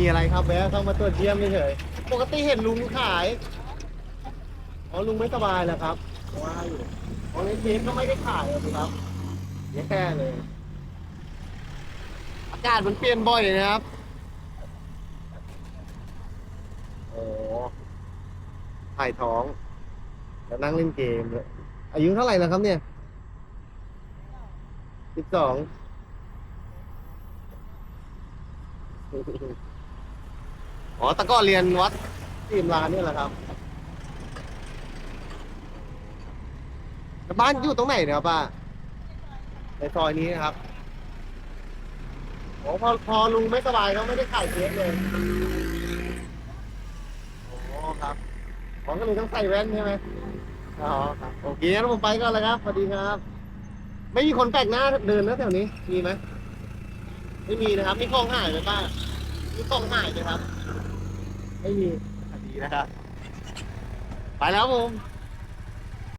มีอะไรครับแวะเข้ามาตรวจเยี่ยมเฉยปกติเห็นลุงขาย อ๋อลุงไม่สบายแล้วครับว่าอยู่อ๋อในเทปก็ไม่ได้ขายเหรอครับเนี่ยแค่เลย อากาศมันเปลี่ยนบ่อยนะครับ โอ้ถ่ายท้อง แล้วนั่งเล่นเกมเลยอายุเท่าไหร่แล้วครับเนี่ยสิบสอง อ๋อแตะก็เรียนวัดทีมรานนี่แหละครับแล้วบ้านอยู่ตรงไหนเนี่ยครับป้าในซอยนี้นะครับโอ้พอพอลุงไม่สบายเขาไม่ได้ขายเค้กเลยโอ้ครับของก็เลยต้องใส่แว่นใช่ไหมอ๋อครับโอเคงั้นผมไปก่อนเลยครับสวัสดีครับ ไม่มีคนแปลกหน้าเดินนะแถวนี้มีไหมไม่มีนะครับมีของหายไหมป้ามีของหายไหมครับ ไม่มีอันนี้นะครับ ไปแล้วผม